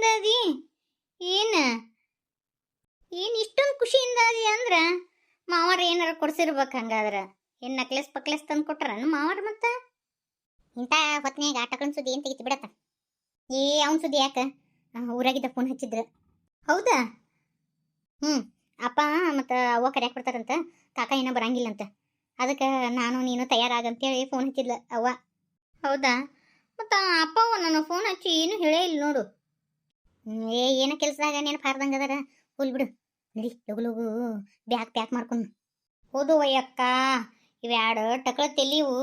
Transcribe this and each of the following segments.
ಖುಷಿಯಿಂದ ಅದಿ ಏನ? ಏನ್ ಇಷ್ಟೊಂದು ಖುಷಿಯಿಂದ ಅದಿ ಅಂದ್ರ ಮಾವಾರ ಏನಾರ ಕೊಡ್ಸಿರ್ಬೇಕು ಹಂಗಾದ್ರೆ. ಏನು ನಕ್ಲೆಸ್ ಪಕ್ಲೆಸ್ ತಂದು ಕೊಟ್ರ ಮಾವಾರ ಮತ್ತ? ಇಂಥ ಹೊತ್ನ್ಯಾಗ ಆಟಕನ್ ಸುದ್ದಿ ಏನು ತೆಗಿತಿ ಬಿಡತ್ತ ಏ, ಅವನ್ ಸುದ್ದಿ ಯಾಕ? ಊರಾಗಿದ್ದ ಫೋನ್ ಹಚ್ಚಿದ್ರು. ಹೌದಾ? ಹ್ಮ್, ಅಪ್ಪ ಮತ್ತು ಅವ್ವ ಕರ್ಯಾಕ್ ಬಿಡ್ತಾರಂತ ಕಾಕ ಏನೋ ಬರಂಗಿಲ್ಲಂತ. ಅದಕ್ಕೆ ನಾನು ನೀನು ತಯಾರಾಗಂತೇಳಿ ಫೋನ್ ಹಚ್ಚಿದ್ಲ ಅವ್ವ. ಹೌದಾ? ಮತ್ತು ಅಪ್ಪ ನನ್ನ ಫೋನ್ ಹಚ್ಚಿ ಏನು ಹೇಳೇ ಇಲ್ಲ ನೋಡು. ಏ, ಏನ ಕೆಲ್ಸದಾಗ ನೆನಪು ಹಾರ್ದಂಗ ಅದರ? ಹುಲ್ ಬಿಡು. ನಡಿ, ಲಗು ಲಗು. ಬ್ಯಾಕ್ ಪ್ಯಾಕ್ ಮಾಡ್ಕೊಂಡು. ಹೋದು ಅಯ್ಯಕ್ಕ ಇವೆರಡು ಟಕಳ ತೆಲಿವು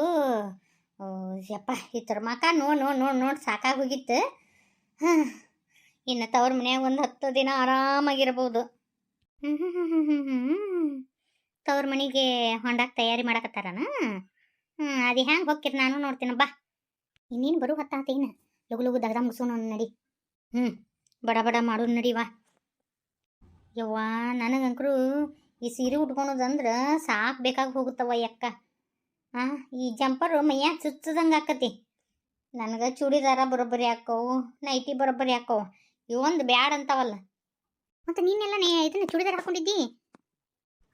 ಯಪ್ಪ, ಈ ಥರ ಮಕ ನೋಡಿ ನೋ ನೋಡಿ ನೋಡಿ ಸಾಕಾಗಿ ಹೋಗಿತ್ತು. ಹಾಂ, ಇನ್ನು ತವ್ರ ಮನ್ಯಾಗ ಒಂದು ಹತ್ತು ದಿನ ಆರಾಮಾಗಿರ್ಬೋದು. ತವ್ರ ಮನೆಗೆ ಹೊಂಡಾಕ್ ತಯಾರಿ ಮಾಡಕತ್ತಾರನ? ಹ್ಞೂ ಅದು ಹ್ಯಾಂಗೆ ಹೋಗ್ತಿರ್ ನಾನು ನೋಡ್ತೀನಿ. ಬಾ. ಇನ್ನೇನು ಬರು ಹೊತ್ತಾತೇನ? ಲಗು ಲಗು, ದಗದ ಮುಗಿಸೋಣ ನಡಿ. ಹ್ಞೂ ಬಡ ಬಡ ಮಾಡೋದು ನಡಿವಾ ಯವ್ವ, ನನಗಂಕರು ಈ ಸೀರೆ ಉಟ್ಕೊಳೋದಂದ್ರೆ ಸಾಕು ಬೇಕಾಗಿ ಹೋಗುತ್ತವ ಯಕ್ಕ ಹಾಂ ಈ ಜಂಪರು ಮೈಯಾಗ ಚುಚ್ಚದಂಗೆ ಹಾಕತಿ ನನಗೆ ಚೂಡಿದಾರ ಬರೋಬ್ಬರಿ ಹಾಕವು ನೈಟಿ ಬರೋಬ್ಬರಿ ಹಾಕವು ಇವೊಂದು ಬ್ಯಾಡ್ ಅಂತಾವಲ್ಲ. ಮತ್ತು ನೀನೆಲ್ಲ ಇದನ್ನ ಚೂಡಿದಾರ ಹಾಕೊಂಡಿದ್ದಿ?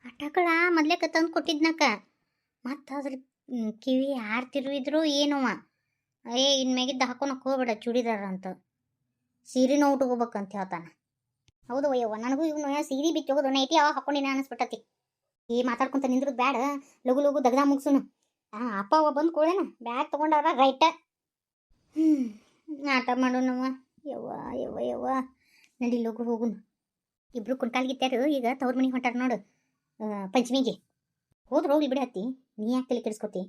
ಆಟಗಳ ಮೊದ್ಲೇಕ ತಂದು ಕೊಟ್ಟಿದ್ನಕ್ಕ. ಮತ್ತು ಅದ್ರ ಕಿವಿ ಯಾರು ತಿರುವಿದ್ರು ಏನವ. ಏ, ಇನ್ಮ್ಯಾಗಿದ್ದ ಹಾಕೊಂಡು ಹೋಗ್ಬೇಡ ಚೂಡಿದಾರ ಅಂತ. ಸೀರೆನೂ ಉಟ್ಕೋಬೇಕಂತ ಹೇಳ್ತಾನೆ. ಹೌದು ಅಯ್ಯವ್ವ ನನಗೂ ಇವನು ಸೀರೆ ಬಿಟ್ಟು ಹೋಗೋದು ಅವ ಹಾಕೊಂಡಿನ ಅನಿಸ್ಬಿಟ್ಟತಿ ಈ ಮಾತಾಡ್ಕೊಂತ ನಿಂದ್ರದ್ ಬ್ಯಾಡ, ಲಗು ಲಗು ದಗ್ದ ಮುಗಿಸುನು. ಆ, ಅಪ್ಪ ಅವ ಬಂದು ಕೂಡೇನ ಬ್ಯಾಗ್ ತಗೊಂಡವ್ರ ರೈಟ. ಹ್ಞೂ ಆಟ ಮಾಡೋಣವ ಯವ್ವ ಯವ್ವ ಯವ್ವ. ನಡಿ ಲಗು ಹೋಗುನು. ಇಬ್ರು ಕುಂಟಾಲ್ಗಿತ್ಯಾರು, ಈಗ ತವ್ರ ಮನೆಗೆ ಹೊಂಟಾರ ನೋಡು. ಪಂಚಮಿಗೆ. ಹೋದ್ರೆ ಹೋಗ್ಲಿ ಬಿಡಿ ಹತ್ತಿ ನೀ ಯಾಕೆ ತಲೆ ಕೆಡಿಸ್ಕೊತಿ?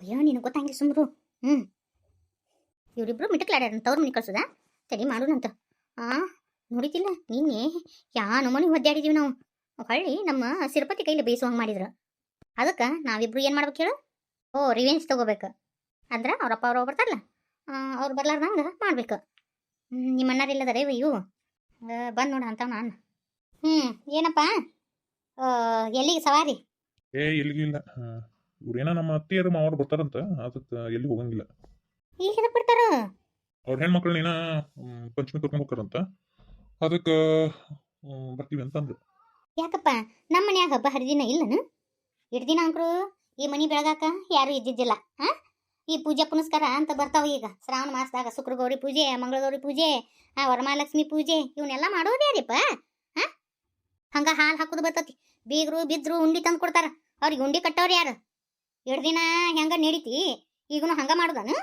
ಅಯ್ಯೋ, ನಿನಗೆ ಗೊತ್ತಾಗಿಲ್ಲ ಸುಮ್ರು. ಹ್ಞೂ ಇವರಿಬ್ರು ಮಿಟಕ್ಲಾಡ್ಯಾರ ತವ್ರ ಮನೆ ಕಳ್ಸೋದಾ? ತಡಿ ಮಾಡೋಣಂತ. ಆ ನೋಡಿತಿಲ್ಲ ನಿನ್ನೆ ಯಾ ನಮೂನಿ ಒದ್ದಾಡಿದೀವಿ ನಾವು. ಹೊಳ್ಳಿ ನಮ್ಮ ಸಿರಪತಿ ಕೈಲಿ ಬೇಯಿಸುವಂಗೆ ಮಾಡಿದ್ರು. ಅದಕ್ಕೆ ನಾವಿಬ್ರು ಏನು ಮಾಡ್ಬೇಕು ಹೇಳು? ಓ ರಿವೆಂಜ್ ತಗೋಬೇಕು. ಅಂದ್ರೆ ಅವ್ರಪ್ಪ ಅವ್ರು ಬರ್ತಾರಲ್ಲ ಅವ್ರು ಬರ್ಲಾರ್ದಂಗೆ ಮಾಡ್ಬೇಕು. ನಿಮ್ಮ ಅಣ್ಣಾರ ಇಲ್ಲದಾರೆ ಇವು ಬಂದು ನೋಡ ಅಂತ ನಾನು. ಹ್ಞೂ ಏನಪ್ಪ? ಎಲ್ಲಿಗೆ ಸವಾರಿ? ಏ ಇಲ್ಲ. ಇವ್ರೇನ ನಮ್ಮ ಅತ್ತಿಯರು ಮಾವರು ಬರ್ತಾರಂತ ಅದಕ್ಕೆ ಎಲ್ಲಿ ಹೋಗಂಗಿಲ್ಲ. ಈಗ ಬಿಡ್ತಾರ ಅವ್ರ ಹೆಣ್ಮಕ್ಳನ್ನೇನ ಪಂಚಮಿ ಕರ್ಕೊಂಡು ಹೋಗ್ತಾರಂತ. ಅದಕ್ಕೆ ಬರ್ತೀವಿ ಅಂತಂದ್ರು ಯಾಕಪ್ಪ ನಮ್ಮ ಮನ್ಯಾಗ ಹಬ್ಬ ಹರಿದಿನ ಇಲ್ಲನು ದಿನ ಅಂಕರು ಈ ಮನಿ ಬೆಳಗಾಕ ಯಾರು ಇದ್ದಿದ್ದಿಲ್ಲ ಹಾ ಈ ಪೂಜೆ ಪುನಸ್ಕಾರ ಅಂತ ಬರ್ತಾವ ಈಗ. ಶ್ರಾವಣ ಮಾಸದಾಗ ಶುಕ್ರ ಗೌರಿ ಪೂಜೆ ಮಂಗಳಗೌರಿ ಪೂಜೆ ಆ ವರಮಹಾಲಕ್ಷ್ಮಿ ಪೂಜೆ ಇವನ್ನೆಲ್ಲ ಮಾಡೋದೇ ರೀಪ ಹಾ ಹಂಗ ಹಾಲು ಹಾಕೋದು ಬರ್ತತಿ. ಬೀಗರು ಬಿದ್ರು ಉಂಡಿ ತಂದು ಕೊಡ್ತಾರ. ಅವ್ರಿಗೆ ಉಂಡಿ ಕಟ್ಟವ್ರು ಯಾರು? ಎರಡು ದಿನ ಹೆಂಗ ನಡೀತಿ? ಈಗನು ಹಂಗ ಮಾಡುದನು?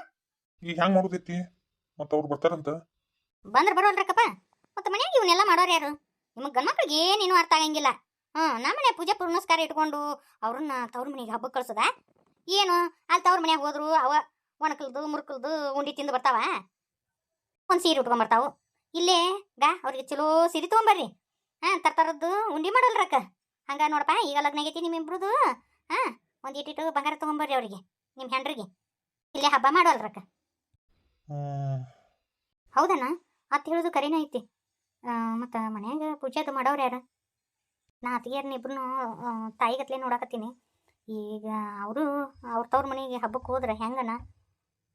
ಈಗ ಹೆಂಗ್ ಮಾಡೋದೈತಿ? ಮತ್ತೆ ಅವ್ರು ಬರ್ತಾರಂತ? ಬಂದ್ರ ಬರೋಲ್ರಕ್ಕಪ್ಪ ಮತ್ತೆ ಮನ್ಯಾಗ ಇವನ್ನೆಲ್ಲ ಮಾಡೋರು ಯಾರು? ನಿಮಗೆ ಗಂಡ್ಮಕ್ಳಿಗೆ ಏನೇನು ಅರ್ಥ ಆಗಂಗಿಲ್ಲ. ಹ್ಞೂ ನಮ್ಮನೆ ಪೂಜೆ ಪುನಸ್ಕಾರ ಇಟ್ಕೊಂಡು ಅವ್ರನ್ನ ತವ್ರ ಮನೆಗೆ ಹಬ್ಬ ಕಳ್ಸದ? ಏನು? ಅಲ್ಲಿ ತವ್ರ ಮನೆಗೆ ಹೋದ್ರು, ಅವ ಒಣಕಲ್ದು, ಮುರ್ಕಲ್ದು ಉಂಡಿ ತಿಂದು ಬರ್ತಾವ? ಒಂದು ಸೀರೆ ಉಟ್ಕೊಂಬರ್ತಾವು ಇಲ್ಲೇ, ಗಾ, ಅವ್ರಿಗೆ ಚಲೋ ಸೀರೆ ತೊಗೊಂಬರ್ರಿ. ಹಾಂ ತರ್ತರದ್ದು ಉಂಡಿ ಮಾಡಲ್ರಕ್ಕ ಹಂಗ ನೋಡಪ್ಪ, ಈಗ ಲಗ್ನ ಆಗೈತಿ ನಿಮ್ಮಿಬ್ರದು. ಹಾಂ, ಒಂದು ಇಟ್ಟಿಟ್ಟು ಬಂಗಾರ ತಗೊಂಬರ್ರಿ ಅವ್ರಿಗೆ ನಿಮ್ಮ ಹೆಂಡ್ರಿಗೆ. ಇಲ್ಲೇ ಹಬ್ಬ ಮಾಡೋಲ್ರಕ್ಕ ಹೌದಣ್ಣ ಅತ್ ಹೇಳೋದು ಕರೆನೇ ಐತಿ. ಮತ್ತು ಮನ್ಯಾಗ ಪೂಜೆ ಅದು ಮಾಡೋರು ಯಾರ? ನಾ ಅತ್ತಿಗೆಯರ್ನ ಇಬ್ರು ತಾಯಿಗತ್ಲೆ ನೋಡಕತ್ತೀನಿ. ಈಗ ಅವರು ಅವ್ರ ತವ್ರ ಮನೆಗೆ ಹಬ್ಬಕ್ಕೆ ಹೋದ್ರೆ ಹೆಂಗನ?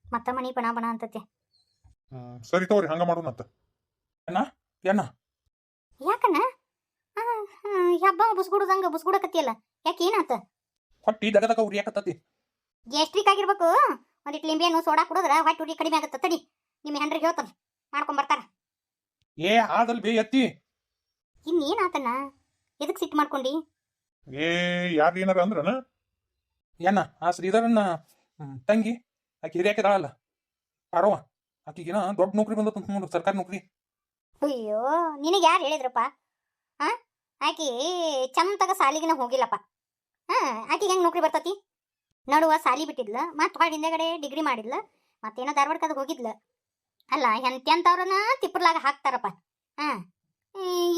ಮತ್ತ ಮನೆ ಬಣ ಬಣ ಅಂತತೆ. ಸರಿ ತಗೋರಿ ಹಂಗ ಮಾಡೋಣಂತ ಏನ ಏನ? ಯಾಕಣ್ಣ? ಹಬ್ಬ ಬುಸ್ಗುಡುದಂಗ ಬುಸ್ಗುಡಕತ್ತಿಯಲ್ಲ ಯಾಕೆ ಏನಾತ? ಹೊಟ್ಟಿ ದಗದಗ ಉರಿಯಾಕತ್ತತಿ. ಗ್ಯಾಸ್ಟ್ರಿಕ್ ಆಗಿರ್ಬೇಕು. ಒಂದಿಟ್ಟು ಲಿಂಬೆಯನ್ನು ಸೋಡಾ ಕುಡಿದ್ರೆ ಹೊಟ್ಟೆ ಉರಿ ಕಡಿಮೆ ಆಗುತ್ತೆ. ತಡಿ ನಿಮ್ಮ ಹೆಂಡ್ರಿಗೆ ಹೇಳ್ತಾನೆ. ಮಾಡ್ಕೊಂಬರ್ತಾರ ಏ ಆದಲ್ ಬೇ ಎತ್ತಿ. ಇನ್ನೇನಾತಣ್ಣ? ಎದಕ್ಕೆ ಸಿಟ್ಟು ಮಾಡ್ಕೊಂಡಿ? ಏ ಯಾರು ಏನಾರ ಅಂದ್ರನ? ಏನ ಆ ಶ್ರೀಧರನ್ನ ತಂಗಿ ಆಕಿ ಹಿರಿಯಾಕಿದಾಳಲ್ಲ ಪಾರವ್ವ ಆಕಿಗೇನ ದೊಡ್ಡ ನೌಕರಿ ಬಂದತ್ತ ನೋಡು ಸರ್ಕಾರಿ ನೌಕರಿ. ಅಯ್ಯೋ ನಿನಗೆ ಯಾರು ಹೇಳಿದ್ರಪ್ಪ? ಹಾ ಆಕಿ ಚಂತಗ ಸಾಲಿಗಿನ ಹೋಗಿಲ್ಲಪ್ಪ. ಹಾ ಆಕಿಗೆ ಹೆಂಗೆ ನೌಕರಿ ಬರ್ತತಿ? ನಡುವ ಸಾಲಿ ಬಿಟ್ಟಿದ್ಲ, ಮತ್ತೆ ಹೊರ ಹಿಂದೆಗಡೆ ಡಿಗ್ರಿ ಮಾಡಿದ್ಲ, ಮತ್ತೇನೋ ಧಾರವಾಡಕ್ಕೆ ಹೋಗಿದ್ಲ. ಅಲ್ಲ ಎಂತೆಂಥವ್ರನ್ನ ತಿಪ್ಪರ್ಲಾಗ ಹಾಕ್ತಾರಪ್ಪ. ಹಾ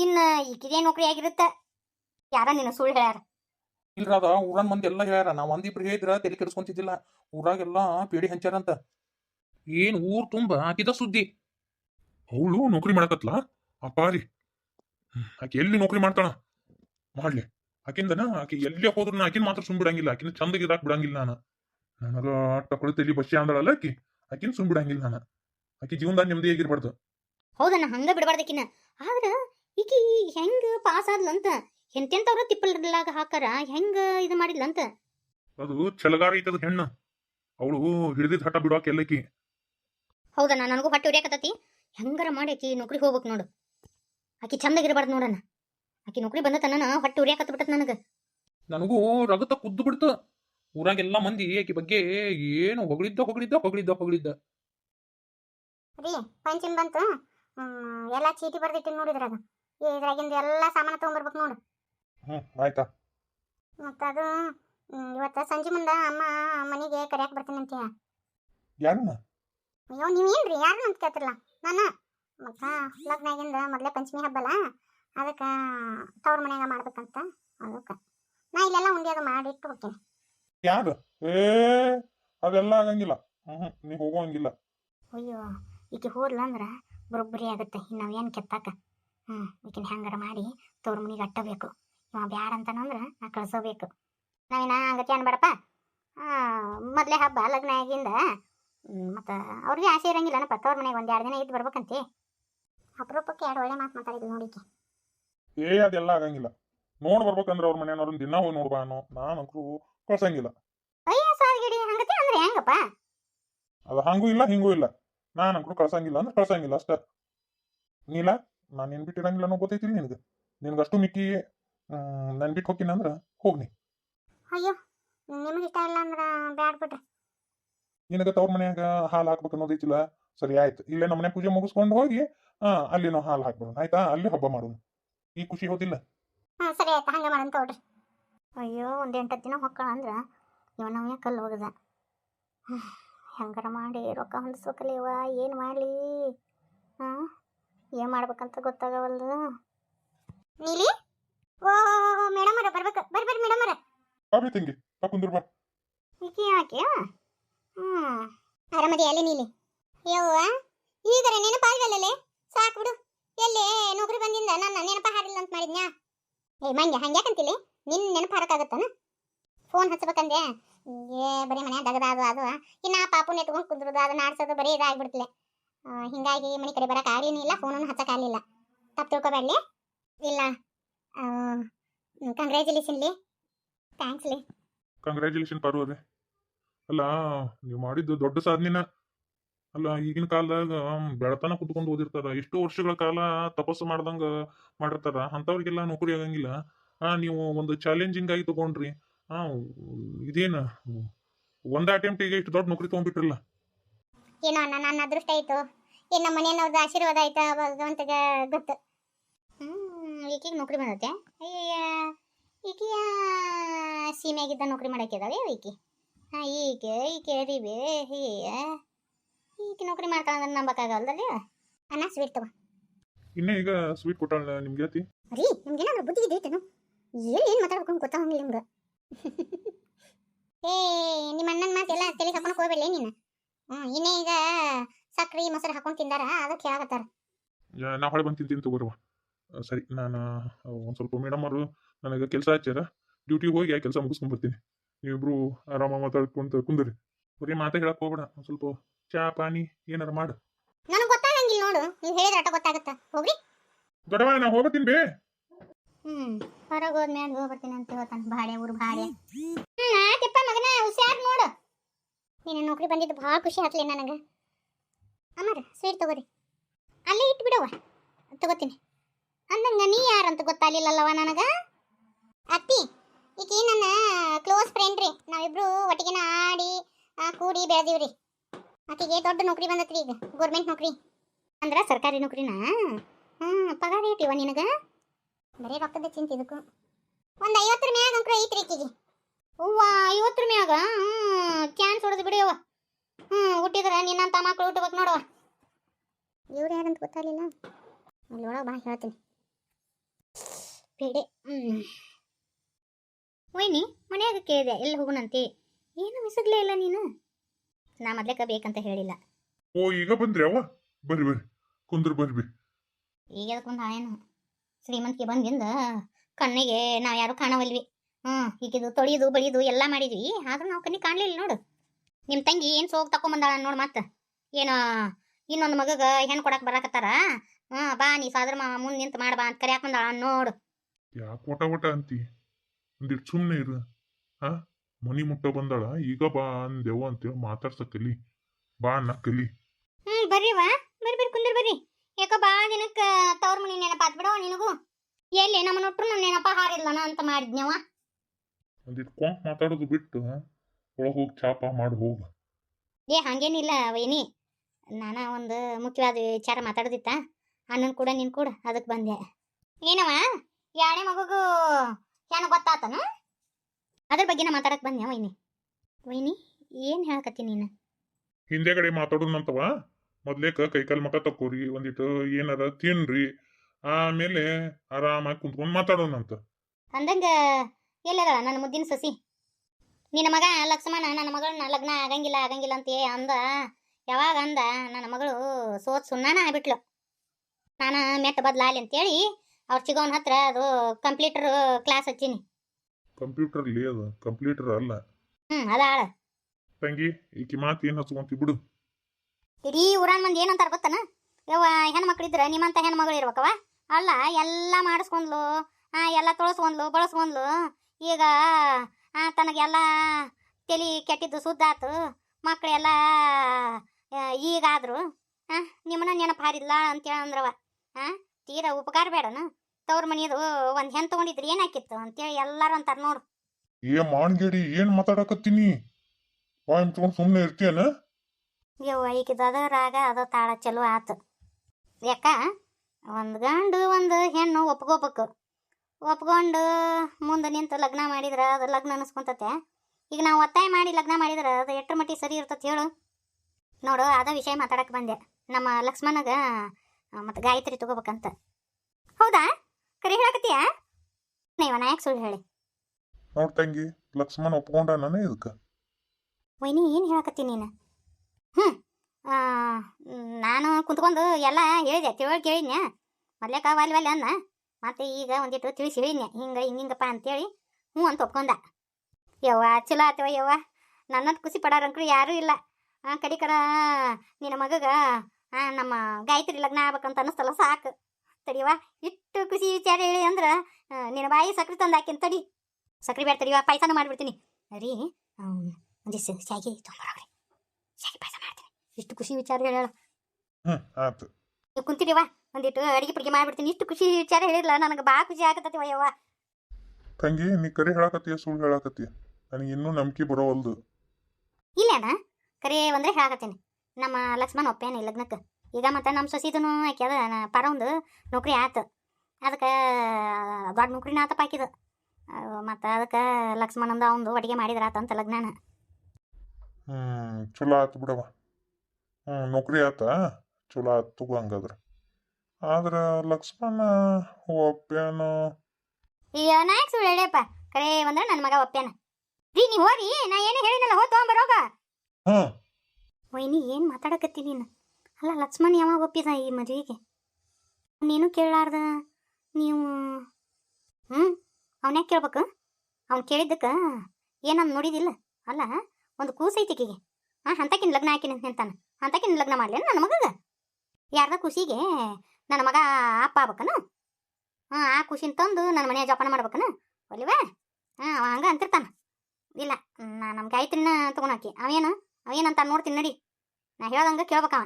ಇನ್ನು ಈಕಿದೇ ನೌಕರಿ ಆಗಿರುತ್ತೆ. ಯಾರ ನಿನ್ನ ಸುಳ್ಳು ಹೇಳ್ಯಾರ? ಇಲ್ರ ಅದ, ಊರನ್ ಮಂದಿ ಎಲ್ಲ ಹೇಳ್ಯಾರ. ನಾವು ಒಂದಿಬ್ರು ಹೇಳಿದ್ರ ತಲೆ ಕೆಡಿಸ್ಕೊಂತಿದ್ದಿಲ್ಲ. ಊರಾಗೆಲ್ಲ ಪೇಡಿ ಹಂಚಾರಂತ ಏನ್ ಊರ್ ತುಂಬ ಆಕಿದ ಸುದ್ದಿ. ಅವಳು ನೌಕರಿ ಮಾಡಕತ್ಲ? ಅಪ್ಪಾರಿ. ಆಕಿ ಎಲ್ಲಿ ನೌಕರಿ ಮಾಡ್ತಾಳ? ಮಾಡ್ಲಿ. ಆಕಿಂದನ ಆಕಿ ಎಲ್ಲಿ ಹೋದ್ರು ಆಕಿನ ಮಾತ್ರ ಸುಮ್ ಬಿಡಂಗಿಲ್ಲ ಆಕಿನ ಚಂದ ಇರಾಕ್ ಬಿಡಂಗಿಲ್ಲ ನಾನು. ನನಗ ಟಕ್ಕಳು ತಲಿ ಬಸ್ಸಿ ಅಂದಳಲ್ಲ ಆಕಿ ಆಕಿನ ಸುಮ್ ಬಿಡಂಗಿಲ್ಲ ನಾನು. ಆಕಿ ಜೀವನದಾಗ ನೆಮ್ಮದಿ ಆಗಿರ್ಬಾರ್ದು. ಹೌದಣ್ಣ ಹಂಗ ಬಿಡಬಾರ್ದಕಿನ ಆದ್ರ ಈಕಿ ಹೆಂಗ ಪಾಸ್ ಆದ್ಲಂತ ಎಂತೆಂತವ್ರ ತಿಪ್ಪಲ್ಲಾಗ ಹಾಕಾರ ಹೆಂಗ ಇದು ಮಾಡಿದ್ಲಂತ? ಅದು ಚಲಗಾರ ಐತದ ಹೆಣ್ಣು ಅವಳು ಹಿಡಿದಿದ್ ಹಠ ಬಿಡೋಕೆ ಎಲ್ಲಕಿ. ಹೌದಣ್ಣ ನನಗೂ ಹೊಟ್ಟೆ ಉರಿಯಾಕತ್ತತಿ. ಹೆಂಗಾರ ಮಾಡಿ ಆಕಿ ನೌಕರಿ ಹೋಗ್ಬೇಕು ನೋಡು. ಆಕಿ ಚಂದಾಗಿರ್ಬಾರ್ದು ನೋಡಣ್ಣ. ಆಕಿ ನೌಕರಿ ಬಂದತನ ಹೊಟ್ಟೆ ಉರಿಯಾಕ ಬಿಟ್ಟತ್ ನನಗ. ನನಗೂ ರಗತ ಕುದ್ದು ಬಿಡ್ತು. ಊರಾಗೆಲ್ಲ ಮಂದಿ ಆಕಿ ಬಗ್ಗೆ ಏನು ಹೊಗಳಿದ್ದ ಹೊಗಳಿದ್ದ ಹೊಗಳಿದ್ದ ಹೊಗಳಿದ್ದ. ರೀ ಪಂಚಿನ್ ಬಂತು. ಎಲ್ಲ ಚೀಟಿ ಬರ್ದಿಟ್ಟಿನ ನೋಡಿದ್ರಾಗ ಇದ್ರಾಗಿಂದ ಎಲ್ಲ ಸಾಮಾನು ತಗೊಂಡ್ಬರ್ಬೇಕು ನೋಡು. ಹ್ಮ್ ಆಯ್ತಾ? ಮತ್ತ ಅದು ಇವತ್ತ ಸಂಜೆ ಮುಂದ ಅಮ್ಮ ಮನೆಗೆ ಕರ್ಯಾಕ್ ಬರ್ತೀನಿ ಅಂತೀಯ ಯಾರನ್ನ? ಅಯ್ಯೋ ನೀವೇನ್ರಿ ಯಾರು ಅಂತ ಕೇಳ್ತಿರಲ್ಲ ನಾನು? ಮತ್ತ ಲಗ್ನಾಗಿಂದ ಮೊದಲೇ ಪಂಚಮಿ ಹಬ್ಬಲ್ಲ ಅದಕ್ಕೆ ತವ್ರ ಮನ್ಯಾಗ ಮಾಡ್ಬೇಕಂತ ಅದಕ್ಕೆ. ನಾ ಇಲ್ಲೆಲ್ಲ ಉಂಡಿಯಾಗ ಮಾಡಿಟ್ಟು ಹೋಗ್ತೇನೆ. ಯಾರು ಏ ಅದೆಲ್ಲ ಆಗಂಗಿಲ್ಲ. ಹ್ಞೂ ನೀ ಹೋಗೋಂಗಿಲ್ಲ ಅಯ್ಯೋ ಈಕೆ ಹೋದ್ಲ ಅಂದ್ರೆ ಬರೋಬ್ಬರಿ ಆಗುತ್ತೆ. ಏನು ಕೆತ್ತಾಕ? ಹ್ಞೂ ಈಕಿನ ಹೆಂಗಾರ ಮಾಡಿ ತವ್ರ ಮನೆಗೆ ಅಟ್ಟಬೇಕು. ಇವ ಬ್ಯಾಡ ಅಂತಾನಂದ್ರೆ ನಾ ಕಳ್ಸೋಬೇಕು. ನಾವೇನ ಆಗತ್ತೆ ಅನ್ಬೇಡಪ್ಪ. ಮೊದಲೇ ಹಬ್ಬ ಲಗ್ನ ಆಗಿಂದ ಮತ್ತು ಅವ್ರಿಗೆ ಆಸೆ ಇರಂಗಿಲ್ಲನಪ್ಪ. ತವ್ರ ಮನೆಗೆ ಒಂದು ಎರಡು ದಿನ ಇದ್ದು ಬರ್ಬೇಕಂತೆ. ಅಪರೂಪಕ್ಕೆ ಎರಡು ಒಳ್ಳೆ ಮಾತು ಮಾತಾಡಿದ್ಲು ನೋಡಿಕೆ ಏ ಅದೆಲ್ಲ ಆಗಂಗಿಲ್ಲ. ನೋಡ್ ಬರ್ಬೇಕಂದ್ರ ಅವ್ರ ಮನೆಯವ್ರನ್ನ ದಿನ ಹೋಗಿ ನೋಡ್ಬಾ ಅನ್ನೋ ನಾನಂತೂ ಕಳ್ಸಂಗಿಲ್ಲ. ಅದ ಸಾಗಿಡಿ ಹಂಗತಿ ಅಂದ್ರೆ ಹೆಂಗಪ್ಪ? ಅದು ಹಂಗೂ ಇಲ್ಲ ಹಿಂಗೂ ಇಲ್ಲ. ನಾನಂಕರು ಕಳ್ಸಂಗಿಲ್ಲ ಅಂದ್ರೆ ಕಳ್ಸಂಗಿಲ್ಲ ಅಷ್ಟ. ನೀಲ ನಾನು ನಿನ್ ಬಿಟ್ಟಿರಂಗಿಲ್ಲ ಅನ್ನೋ ಗೊತ್ತೈತಿಲ್ಲ ನಿನಗೆ? ನಿನ್ಗಷ್ಟು ಮಿಕ್ಕಿ ನನ್ ಬಿಟ್ಟು ಹೋಗಿನ ಅಂದ್ರ ಹೋಗ್ನಿ. ಅಯ್ಯೋ ನಿಮ್ಗೆ ಇಷ್ಟ ಇಲ್ಲ ಅಂದ್ರೆ ಬ್ಯಾಡ್ ಬಿಡ್ರಿ. ನಿನಗ ತವ್ರ ಮನ್ಯಾಗ ಹಾಲು ಹಾಕ್ಬೇಕು ಅನ್ನೋದೈತಿಲ್ಲ ಸರಿ ಆಯ್ತು. ಇಲ್ಲೇ ನಮ್ಮ ಮನೆ ಪೂಜೆ ಮುಗಿಸ್ಕೊಂಡು ಹೋಗಿ ಹಾ ಅಲ್ಲಿ ನಾವು ಹಾಲು ಹಾಕ್ಬಿಡೋಣ. ಆಯ್ತಾ? ಅಲ್ಲಿ ಹಬ್ಬ ಮಾಡೋಣ. ಈ ಖುಷಿ ಹೋದಿಲ್ಲ. ಹಾಂ ಸರಿ ಆಯ್ತು. ಹಂಗೆ ಮಾಡೋಣ ತಗೊಳ್ರಿ. ಅಯ್ಯೋ ಒಂದು ಎಂಟು ದಿನ ಹೊಕ್ಕಳ ಅಂದ್ರೆ ಇವ ನಾವು ಕಲ್ಲು ಹೋಗದ? ಹೆಂಗಾರ ಮಾಡಿ ರೊಕ್ಕ ಹೊಂದಿಸ್ಬೇಕಲ್ಲ ಇವ ಏನು ಮಾಡಲಿ? ಹಾಂ ಏನು ಮಾಡ್ಬೇಕಂತ ಗೊತ್ತಾಗವಲ್ದು. ನೀಲಿ? ಓ ಮೇಡಮ್ ಅವ್ರ ಬರ್ಬೇಕು. ಬರ್ರಿ ಬರ್ರಿ ಮೇಡಮ್ ಅವ್ರ. ಬಾಬಿ ತಂಗಿ ಬಾ ಕುಂದ್ರ ಬಾ ಈಕೆ ಯಾಕೆ? ಹ್ಞೂ ಆರಾಮದಿ ಅಲ್ಲಿ ನೀಲಿ. ಯವ್ವ ಈಗರ ನೆನಪಾಗಲ್ಲೇ ಸಾಕು ಬಿಡು. ಎಲ್ಲೇ ನೌಕರಿ ಬಂದಿಂದ ನನ್ನ ನೆನಪ ಹಾರಿಲ್ಲ ಅಂತ ಮಾಡಿದ್ನ್ಯಾ? ಏ, ಮಂಗ್ಯ, ಹಂಗ್ಯಾಕಂತಿಲಿ? ನಿನ್ನ ನೆನಪು ಹಾರಕ್ಕಾಗತ್ತಾನ? ಫೋನ್ ಹಚ್ಚಬೇಕಂದೆ ಏ, ಬರೀ ಮನೆ ದಗದ ಅದು ಅದು ಇನ್ನ ಆ ಪಾಪುನ ಎತ್ಕೊಂಡು ಕುಂದ್ರದು ಅದನ್ನ ಆಡ್ಸೋದು ಬರೀ ಇದಾಗ್ಬಿಡ್ತಲೆ ಹಿಂಗಾಗಿ ಮನೆ ಕಡೆ ಬರಕ್ಕೆ ಆಗಲಿ ಇಲ್ಲ ಫೋನನ್ನು ಹಚ್ಚಕ್ಕಾಗಲಿಲ್ಲ ತಪ್ಪು ತಿಳ್ಕೊಬೇಡಲಿ? ಇಲ್ಲ. ಕಂಗ್ರ್ಯಾಚುಲೇಷನ್ ಲೇ. ಥ್ಯಾಂಕ್ಸ್ ಲೇ. ಕಂಗ್ರ್ಯಾಚುಲೇಷನ್ ಪರ್ವದೆ ಅಲ್ಲ, ನೀವು ಮಾಡಿದ್ದು ದೊಡ್ಡ ಸಾಧನೆನ? ಅಲ್ಲ, ಈಗಿನ ಕಾಲದಾಗ ಬೆಳತನ ಕುತ್ಕೊಂಡು ಓದಿರ್ತಾರ. ಇಷ್ಟು ವರ್ಷಗಳ ಕಾಲ ತಪಸ್ಸು ಮಾಡ್ದಂಗ ಮಾಡಿರ್ತಾರ. ಅಂಥವ್ರಿಗೆಲ್ಲ ನೌಕರಿ ಆಗಂಗಿಲ್ಲ. ಆ, ನೀವು ಒಂದು ಚಾಲೆಂಜಿಂಗ್ ಆಗಿ ತಗೊಂಡ್ರಿ. ಆ, ಇದೇನ, ಒಂದ್ ಅಟೆಂಪ್ಟಿಗೆ ಇಷ್ಟು ದೊಡ್ಡ ನೌಕರಿ ತಗೊಂಡ್ಬಿಟ್ರಲ್ಲ. ಏನೋ ಅಣ್ಣ, ನನ್ನ ಅದೃಷ್ಟ ಆಯ್ತು. ಏನು ನಮ್ಮ ಮನೆಯವ್ರದ್ದು ಆಶೀರ್ವಾದ ಆಯ್ತಾ, ಭಗವಂತಗ ಗೊತ್ತು. ಹ್ಮ್, ಈಕಿಗೆ ನೌಕರಿ ಬಂದತೆ. ಅಯ್ಯಯ್ಯ, ಈಕಿಯ ಸೀಮೆಯಾಗಿದ್ದ ನೌಕರಿ ಮಾಡಕ್ಕಿದಾವೆ ಈಕಿ. ಹಾಂ ಈಕೆ ಈಕೆ ಅರಿವೆ ಹೀಯ ಈಕೆ ನೌಕರಿ ಮಾಡ್ತಾಳ ಅಂದ್ರೆ ನಂಬಕ್ಕಾಗಲ್ದಲ್ಲಿ ಅಣ್ಣ ಸ್ವೀಟ್ ತಗೋ. ಇನ್ನೇ ಈಗ ಸ್ವೀಟ್ ಕೊಟ್ಟಾಳ ನಿಮ್ ಗೆಳತಿ? ರೀ ನಿಮ್ಗೇನಾದ್ರೂ ಬುದ್ಧಿ ಇದೈತೇನು ಏನು ಏನು ಮಾತಾಡ್ಬೇಕು ಗೊತ್ತಾಗಂಗಿಲ್ಲ ನಿಮ್ಗೆ. ಏ ನಿಮ್ಮ ಅಣ್ಣನ ಮಾತೆಲ್ಲ ತಲೆಗೆ ಹಾಕೊಂಡು ಹೋಗ್ಬೇಡಿ ನೀನು. ಹ್ಞೂ ಇನ್ನೇ ಈಗ ಸಕ್ರೆ ಮೊಸರು ಹಾಕೊಂಡು ತಿಂದಾರ? ಅದಕ್ಕೆ ಹೇಳಕತ್ತಾರ. ನಾ ಹೊಳೆ ಬಂದು ತಿಂತೀನಿ ತಗೋರುವ ಸರಿ ನಾನು ಒಂದು ಸ್ವಲ್ಪ ಮೇಡಮ್ ಅವರು ನನಗೆ ಕೆಲಸ ಹಚ್ಚಾರ ಡ್ಯೂಟಿಗೆ ಹೋಗಿ ಆ ಕೆಲಸ ಮುಗಿಸ್ಕೊಂಡ್ ಬರ್ತೀನಿ. ನೀವಿಬ್ರು ಆರಾಮ ಮಾತಾಡ್ಕೊಂತ ಕುಂದ್ರಿ. ಬರೀ ಮಾತಾ ಹೇಳಕ್ ಹೋಗ್ಬೇಡ ಒಂದು ಸ್ವಲ್ಪ ಚಾ ಪಾನಿ ಏನಾರ ಮಾಡು. ನನಗೆ ಗೊತ್ತಾಗಂಗಿಲ್ಲ ನೋಡು. ನೀವು ಹೇಳಿದ್ರೆ ಅಟ ಗೊತ್ತಾಗತ್ತ. ಹೋಗ್ರಿ. ದೊಡ್ಡವ ನಾ ಹೋಗ್ತೀನಿ ಬೇ. ಹ್ಮ್ ಹೊರಗೆ ಹೋದ್ಮ್ಯಾಗ ಹೋಗಿ ಬರ್ತೀನಿ ಅಂತ ಹೇಳ್ತಾನೆ. ಬಾಳೆ ಊರು ಬಾಳೆ ಹ್ಮ್ ಆಯ್ತಪ್ಪ ಮಗನ ಹುಷಾರ್ ನೋಡು. ನೀನು ನೌಕರಿ ಬಂದಿದ್ದು ಭಾಳ ಖುಷಿ ಆತ್ಲೆ ನನಗೆ. ಅಮ್ಮರ ಸ್ವೀಟ್ ತಗೋರಿ. ಅಲ್ಲೇ ಇಟ್ಟು ಬಿಡವ ತಗೋತೀನಿ. ಅಂದಂಗ ನೀ ಯಾರಂತ ಗೊತ್ತಾಗ್ಲಿಲ್ಲಲ್ಲವ ನನಗೆ? ಅತ್ತಿ ಈಕಿ ನನ್ನ ಕ್ಲೋಸ್ ಫ್ರೆಂಡ್ ರೀ. ನಾವಿಬ್ರು ಒಟ್ಟಿಗೆನ ಆಡಿ ಆ, ಕೂಡಿ ಬೆಳೆದಿವ್ರಿ. ಆಕೆಗೆ ದೊಡ್ಡ ನೌಕರಿ ಬಂದತ್ರಿ ಈಗ ಗೌರ್ಮೆಂಟ್ ನೌಕರಿ. ಅಂದ್ರ ಸರ್ಕಾರಿ ನೌಕರಿನಾ? ಹ್ಮ್ ಪಗಾರ ಏಟಿವ ನಿನಗ? ಬರೀ ರೊಕ್ಕದ ಚಿಂತೆ ಇದಕ್ಕೂ. ಒಂದು ಐವತ್ತರ ಮ್ಯಾಗ ಅಂಕ್ರ ಐತ್ರಿ ಈಕಿಗೆ. ಹೂವ ಐವತ್ತರ ಮ್ಯಾಗ? ಚಾನ್ಸ್ ಹೊಡೆದು ಬಿಡಿಯವ ಹ್ಞೂ ಹುಟ್ಟಿದ್ರ ನಿನ್ನಂತ ಮಕ್ಕಳು ಹುಟ್ಟಬೇಕು ನೋಡುವ ಇವ್ರು ಯಾರಂತ ಗೊತ್ತಾಗಲಿಲ್ಲ. ಅಲ್ಲಿ ಒಳಗೆ ಬಾ, ಹೇಳ್ತೀನಿ. ಬೇಡೆ ಹ್ಞೂ ಒಯ್ನಿ ಮನೆಯಾಗ ಕೇಳಿದೆ, ಎಲ್ಲಿ ಹೋಗೋಣಂತೆ? ಏನು ಮಿಸಗ್ಲೇ ಇಲ್ಲ ನೀನು? ನಾ ಮೊದ್ಲೇಕ ಬೇಕಂತ ಹೇಳಿಲ್ಲ. ಓ ಈಗ ಬಂದ್ರಿ ಅವ ಬರ್ರಿ ಬರ್ರಿ. ಕುಂದ್ರ ಬರ್ರಿ ಈಗ ಅದಕ್ಕೊಂದು ಏನು ಶ್ರೀಮಂತಿಗೆ ಬಂದಿಂದ ಕಣ್ಣಿಗೆ ನಾವು ಯಾರು ಕಾಣವಲ್ವಿ. ಹ್ಞೂ ಈಗಿದು ತೊಳಿಯೋದು ಬಳಿಯೋದು ಎಲ್ಲ ಮಾಡಿದ್ವಿ. ಆದ್ರೂ ನಾವು ಕಣ್ಣಿಗೆ ಕಾಣಲಿಲ್ಲ ನೋಡು. ನಿಮ್ಮ ತಂಗಿ ಏನು ಸೋಗ್ ತಕೊಂಬಂದಾಳ ನೋಡು ಮತ್ತೆ ಏನೋ ಇನ್ನೊಂದು ಮಗಗ ಹೆಣ್ಣು ಕೊಡಕ್ಕೆ ಬರಾಕತ್ತಾರ. ಹ್ಞೂ ಬಾ ನೀ ಸಾದ್ರ ಮಾ ಮುಂದೆ ನಿಂತು ಮಾಡ ಬಾ ಅಂತ ಕರ್ಯಾಕ್ ಬಂದಾಳ ನೋಡು ಯಾಕೆ ಒಟ ಒಟ ಅಂತಿ? ಒಂದಿಟ್ಟು ಸುಮ್ಮನೆ ಇರು. ಹಾ ಮನಿ ಮುಟ್ಟ ಬಂದಾಳ. ಈಗ ಬಾ ಅಂದೆವು ಅಂತೇಳಿ ಮಾತಾಡ್ಸಕ್ಕಲಿ ಬಾ ಅನ್ನ ಕಲಿ. ಹ್ಞೂ ಬರ್ರಿ ವಾ ಬರ್ರಿ ಬರ್ರಿ ಕುಂದ್ರ ಬರ್ರಿ. ಯಾಕ ಬಾ ದಿನಕ್ಕ ತವ್ರ ಮನಿ ನೆನಪಾತ್ ಬಿಡವ ನಿನಗೂ. ಎಲ್ಲಿ ನಮ್ಮ ನೊಟ್ರು ನೆನಪ ಹಾರಿಲ್ಲನ ಅಂತ ಮಾಡಿದ್ನವ ಒಂದಿಟ್ಟು ಕೊಂಕ್ ಮಾತಾಡೋದು ಬಿಟ್ಟು ಒಳಗೆ ಹೋಗಿ ಚಾಪ ಮಾಡಿ ಹೋಗ. ಏ ಹಂಗೇನಿಲ್ಲ ವೇನಿ. ನಾನ ಒಂದು ಮುಖ್ಯವಾದ ವಿಚಾರ ಮಾತಾಡೋದಿತ್ತ. ಅಣ್ಣನ ಕೂಡ ನಿನ್ ಕೂಡ ಅದಕ್ಕೆ ಬಂದೆ. ಏನವ ಯಾಣೆ ಮಗುಗೂ ಹೆಣ್ಣು ಗೊತ್ತಾತನ? ಅದ್ರ ಬಗ್ಗೆ ಮಾತಾಡಕ್ ಬಂದ್ಯಾ ವೈನಿ. ವೈನಿ ಏನ್ ಹೇಳಕತ್ತಿ ನೀನು? ಹಿಂದೆಗಡೆ ಮಾತಾಡೋಣಂತವ ಮೊದ್ಲೇಕ ಕೈಕಾಲ್ ಮಕ ತಕ್ಕೋರಿ ಒಂದಿಟ್ಟು ಏನಾರ ತಿನ್ರಿ ಆಮೇಲೆ ಆರಾಮಾಗಿ ಕುಂತ್ಕೊಂಡು ಮಾತಾಡೋಣಂತ. ಅಂದಂಗ ಎಲ್ಲದ ನನ್ನ ಮುದ್ದಿನ ಸಸಿ? ನಿನ್ನ ಮಗ ಲಕ್ಷ್ಮಣ ನನ್ನ ಮಗಳನ್ನ ಲಗ್ನ ಆಗಂಗಿಲ್ಲ ಆಗಂಗಿಲ್ಲ ಅಂತ ಅಂದ. ಯಾವಾಗ ಅಂದ? ನನ್ನ ಮಗಳು ಸೋತ್ ಸುಣ್ಣಾನ ಆಗ್ಬಿಟ್ಲು. ನಾನು ಮೆಟ್ಟ ಬದ್ಲಾಲಿ ಅಂತೇಳಿ ಅವ್ರ ಚಿಗೋನ್ ಹತ್ರ ಅದು ಕಂಪ್ಲೀಟರ್ ಕ್ಲಾಸ್ ಹಚ್ಚೀನಿ. ಕಂಪ್ಯೂಟರ್ಲಿ ಅದು ಕಂಪ್ಯೂಟರ್ ಅಲ್ಲ. ಹ್ಮ್ ಅದಾಳ ತಂಗಿ ಈಕಿ ಮಾತು ಏನು ಹಚ್ಕೊಂತಿ ಬಿಡು. ಇಡೀ ಊರಾನ್ ಮಂದಿ ಏನಂತಾರ ಗೊತ್ತನ? ಯವ್ವ ಹೆಣ್ಮಕ್ಳಿದ್ರ ನಿಮ್ಮಂತ ಹೆಣ್ಮಗಳು ಇರ್ಬೇಕವ ಅಲ್ಲ ಎಲ್ಲ ಮಾಡಿಸ್ಕೊಂಡ್ಲು ಆ ಎಲ್ಲ ತೊಳಸ್ಕೊಂಡ್ಲು ಬಳಸ್ಕೊಂಡ್ಲು ಈಗ ಆ ತನಗೆಲ್ಲ ತಲಿ ಕೆಟ್ಟಿದ್ದು ಸುದ್ದಾತು ಮಕ್ಕಳೆಲ್ಲ ಈಗಾದ್ರು ಹಾಂ ನಿಮ್ಮನ್ನ ನೆನಪು ಹಾರಿಲ್ಲ ಅಂತೇಳಿ ಅಂದ್ರವ ಆ ತೀರಾ ಉಪಕಾರ ಬೇಡನ? ತವ್ರ ಮನೆಯದು ಒಂದು ಹೆಣ್ ತಗೊಂಡಿದ್ರೆ ಏನಾಕಿತ್ತು ಅಂತೇಳಿ ಎಲ್ಲಾರು ಅಂತಾರ ನೋಡು. ಏ ಮಾಣ್ಗೇಡಿ ಏನ್ ಮಾತಾಡಕತ್ತೀನಿ? ಬಾಯ್ ತಗೊಂಡು ಸುಮ್ಮನೆ ಇರ್ತೀಯನ? ಯವ್ವ ಅದ ರಾಗ ಅದ ತಾಳ ಚಲೋ ಆತು. ಯಾಕ? ಒಂದು ಗಂಡು ಒಂದು ಹೆಣ್ಣು ಒಪ್ಕೋಬೇಕು ಒಪ್ಕೊಂಡು ಮುಂದೆ ನಿಂತು ಲಗ್ನ ಮಾಡಿದ್ರೆ ಅದು ಲಗ್ನ ಅನಿಸ್ಕೊಂತತೆ. ಈಗ ನಾವು ಒತ್ತಾಯ ಮಾಡಿ ಲಗ್ನ ಮಾಡಿದ್ರೆ ಅದು ಎಟ್ರ ಮಟ್ಟಿ ಸರಿ ಇರ್ತತೆ ಹೇಳು. ನೋಡು ಅದ ವಿಷಯ ಮಾತಾಡಕ್ಕೆ ಬಂದೆ. ನಮ್ಮ ಲಕ್ಷ್ಮಣಗ ಮತ್ತು ಗಾಯತ್ರಿ ತಗೋಬೇಕಂತ. ಹೌದಾ? ಕರೆ ಹೇಳಕತ್ತೀಯಾ? ನೀವ ನಾಯಕ ಸುಳ್ಳು ಹೇಳಿ? ನೋಡ್ ತಂಗಿ ಲಕ್ಷ್ಮಣ ಒಪ್ಕೊಂಡಾನ ಇದಕ್ಕೆ ವೈನಿ ಏನು ಹೇಳಕತ್ತಿ ನೀನು? ಹ್ಞೂ ನಾನು ಕುಂತ್ಕೊಂಡು ಎಲ್ಲ ಹೇಳಿದೆ ತಿಳಿ ಕೇಳಿನ್ಯ ಮೊದ್ಲೇಕ ವಾಲಿ ವಾಲಿ ಅನ್ನ ಮತ್ತೆ ಈಗ ಒಂದಿಟ್ಟು ತಿಳಿಸಿ ಹೇಳಿದ್ನ್ಯಾ ಹಿಂಗೆ ಹಿಂಗಿಂಗಪ್ಪ ಅಂತೇಳಿ ಹ್ಞೂ ಅಂತ ಒಪ್ಕೊಂಡ. ಯವ್ವ ಚಲೋ ಆತವ ಯವ್ವ ನನ್ನದು ಖುಷಿ ಪಡಾರಂಕ್ರು ಯಾರೂ ಇಲ್ಲ. ಆ ಕಡಿಕರ ನಿನ್ನ ಮಗಗ ನಮ್ಮ ಗಾಯತ್ರಿ ಲಗ್ನ ಆಗ್ಬೇಕಂತ ಅನ್ನಿಸ್ತಲ್ಲ ಸಾಕು. ತಡಿವ ಇಟ್ಟು ಖುಷಿ ವಿಚಾರ ಹೇಳಿ ಅಂದ್ರೆ ನಿನ್ನ ಬಾಯಿ ಸಕ್ರೆ ತಂದು ಹಾಕಿನ ತಡಿ. ಸಕ್ರೆ ಬೇಡ ತಡಿಯವ ಪಾಯಸನ ಮಾಡಿಬಿಡ್ತೀನಿ. ರೀ ಒಂದಿಷ್ಟು ಶಾಗಿ ತೊಗೊಂಬರೋಗ್ರಿ ಶಾಗಿ ಪಾಯಸ ಮಾಡ್ತೀನಿ. ಇಷ್ಟು ಖುಷಿ ವಿಚಾರ ಹೇಳ ನೀವು ಕುಂತಿರಿವ ಒಂದಿಟ್ಟು ಅಡಿಗೆ ಪಡಿಗೆ ಮಾಡಿಬಿಡ್ತೀನಿ. ಇಷ್ಟು ಖುಷಿ ವಿಚಾರ ಹೇಳಿಲ್ಲ ನನಗೆ ಭಾಳ ಖುಷಿ ಆಗತ್ತೆ ಯವ್ವ ತಂಗಿ ನೀ ಕರೆ ಹೇಳಾಕತ್ತೀಯ ಸುಳ್ಳು ಹೇಳಾಕತ್ತೀಯ? ನನಗೆ ಇನ್ನೂ ನಂಬಿಕೆ ಬರೋವಲ್ದು. ಇಲ್ಲೇನ? ಕರೆ ಅಂದ್ರೆ ಹೇಳಾಕತ್ತೀನಿ. ನಮ್ಮ ಲಕ್ಷ್ಮಣ ಒಪ್ಪೇನ ಈ ಲಗ್ನಕ್ಕೆ? ಈಗ ಮತ್ತೆ ನಮ್ಮ ಸೊಸಿದನು ಆಕ್ಯದ ಅದ ನ- ಪರ ಒಂದು ನೌಕರಿ ಆಯ್ತು ಅದಕ್ಕೆ ದೊಡ್ಡ ನೌಕರಿನ ಆತಪ್ಪ ಆಕಿದು. ಮತ್ತು ಅದಕ್ಕೆ ಲಕ್ಷ್ಮಣಂದ ಅವಂದು ಅಡುಗೆ ಮಾಡಿದ್ರೆ ಆತಂತ ಲಗ್ನನ. ಹ್ಞೂ ಚಲೋ ಆಯ್ತು ಬಿಡವ ಹ್ಞೂ ನೌಕರಿ ಆತ ಚಲೋ ಆಯ್ತು ತಗೋ ಆದ್ರೆ ಆದ್ರ ಲಕ್ಷ್ಮಣ ಒಪ್ಪೇನು ನಾಯಕ್ ಸುಳ್ಳು ಹೇಳಪ್ಪ ಕರೆ ಬಂದ್ರೆ ನನ್ನ ಮಗ ಒಪ್ಪೇನ ರೀ ನೀವು ಹೋರಿ ನಾ ಏನೇ ಹೇಳಿನಲ್ಲ ಹೋ ತೊಗೊಂಬರೋಗ ಹ್ಞೂ ಒಯ್ನಿ ಏನು ಮಾತಾಡಕತ್ತೀನಿ ನೀನು? ಅಲ್ಲ, ಲಕ್ಷ್ಮಣ್, ಯಾವಾಗ ಒಪ್ಪಿದ ಈ ಮದುವೆಗೆ? ನೀನು ಕೇಳಲಾರ್ದ, ನೀವು ಹ್ಞೂ ಅವನ್ಯಾಕೆ ಕೇಳ್ಬೇಕು? ಅವ್ನು ಕೇಳಿದ್ದಕ್ಕೆ ಏನಂದು ನೋಡಿದಿಲ್ಲ. ಅಲ್ಲ, ಒಂದು ಕೂಸೈತಿಕಿಗೆ ಹಾಂ ಅಂತಕಿನ ಲಗ್ನ ಹಾಕಿನ ನಿಂತಾನೆ ಅಂತಕಿನ ಲಗ್ನ ಮಾಡ್ಲೇನು ನನ್ನ ಮಗಗ? ಯಾರ್ದ ಖುಷಿಗೆ ನನ್ನ ಮಗ ಅಪ್ಪ ಆಗ್ಬೇಕನ? ಹಾಂ ಆ ಖುಷಿನ ತಂದು ನನ್ನ ಮನೆಯ ಜೋಪಾನ ಮಾಡ್ಬೇಕನ? ಒಲಿವಾ? ಹಾಂ ಅವ ಹಂಗೆ ಅಂತಿರ್ತಾನ. ಇಲ್ಲ, ನಾ ನಮ್ಮ ಗಾಯತ್ರಿನ ತೊಗೊಂಡಾಕಿ ಅವೇನು? ಅವೇನಂತ ನೋಡ್ತೀನಿ ನಡಿ. ನಾ ಹೇಳ್ದಂಗೆ ಕೇಳ್ಬೇಕವ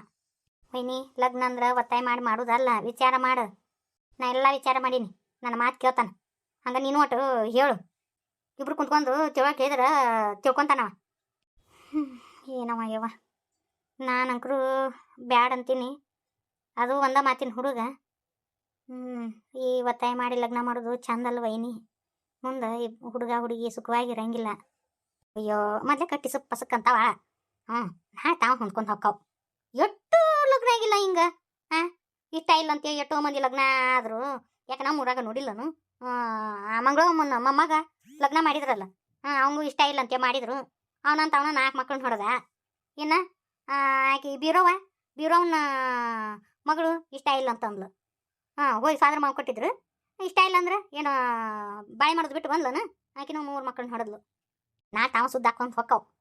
ವೈನಿ, ಲಗ್ನ ಅಂದ್ರೆ ಒತ್ತಾಯ ಮಾಡಿ ಮಾಡೋದಲ್ಲ, ವಿಚಾರ ಮಾಡು. ನಾ ಎಲ್ಲ ವಿಚಾರ ಮಾಡೀನಿ, ನನ್ನ ಮಾತು ಕೇಳ್ತಾನೆ. ಹಂಗೆ ನೀನು ಒಟ್ಟು ಹೇಳು. ಇಬ್ರು ಕುಂತ್ಕೊಂಡು ತಿಳ್ಕ ಕೇಳಿದ್ರೆ ತಿಳ್ಕೊಂತಾನವ. ಏನವ ನಾನು ನಾನಂಕರು ಬ್ಯಾಡ್ ಅಂತೀನಿ. ಅದು ಒಂದ ಮಾತಿನ ಹುಡುಗ. ಹ್ಞೂ ಈ ಒತ್ತಾಯ ಮಾಡಿ ಲಗ್ನ ಮಾಡೋದು ಚಂದಲ್ಲ ವೈನಿ. ಮುಂದೆ ಈ ಹುಡುಗ ಹುಡುಗಿ ಸುಖವಾಗಿರಂಗಿಲ್ಲ. ಅಯ್ಯೋ, ಮೊದಲೇ ಕಟ್ಟಿ ಸೊಪ್ಪು ಹ್ಞೂ ನಾ ತಾವ ಹೊಂದ್ಕೊಂಡು ಹೊಕ್ಕಾವ್ ಎಷ್ಟು ಆಗಿಲ್ಲ ಹಿಂಗ? ಇಷ್ಟ ಇಲ್ಲ ಅಂತ ಎಷ್ಟೋ ಮಂದಿ ಲಗ್ನ ಆದ್ರು. ಯಾಕೆ ನಮ್ಮ ಊರಾಗ ನೋಡಿಲ್ಲನು. ಆ ಮಂಗಳ ಮೊಮ್ಮಗ ಲಗ್ನ ಮಾಡಿದ್ರಲ್ಲ. ಹಾಂ, ಅವಂಗೂ ಇಷ್ಟ ಇಲ್ಲ ಅಂತ ಮಾಡಿದ್ರು. ಅವನಂತ ಅವನ ನಾಲ್ಕು ಮಕ್ಕಳನ್ನ ಹೊಡೆದ. ಇನ್ನು ಆಕಿ ಬೀರೋವ ಬೀರವ್ನ ಮಗಳು ಇಷ್ಟ ಇಲ್ಲ ಅಂತಂದ್ಲು ಹಾಂ, ಹೋಗಿ ಫಾದರ್ ಮಾವು ಕೊಟ್ಟಿದ್ರು. ಇಷ್ಟ ಇಲ್ಲ ಅಂದ್ರೆ ಏನು ಬಾಯಿ ಮಾಡೋದು ಬಿಟ್ಟು ಬಂದ್ಲನ? ಆಕಿನೂ ಮೂರು ಮಕ್ಕಳನ್ನ ಹೊಡೆದ್ಲು. ನಾ ತಾವ ಸುದ್ದ ಹಾಕೊಂಡು ಹೊಕ್ಕವ್.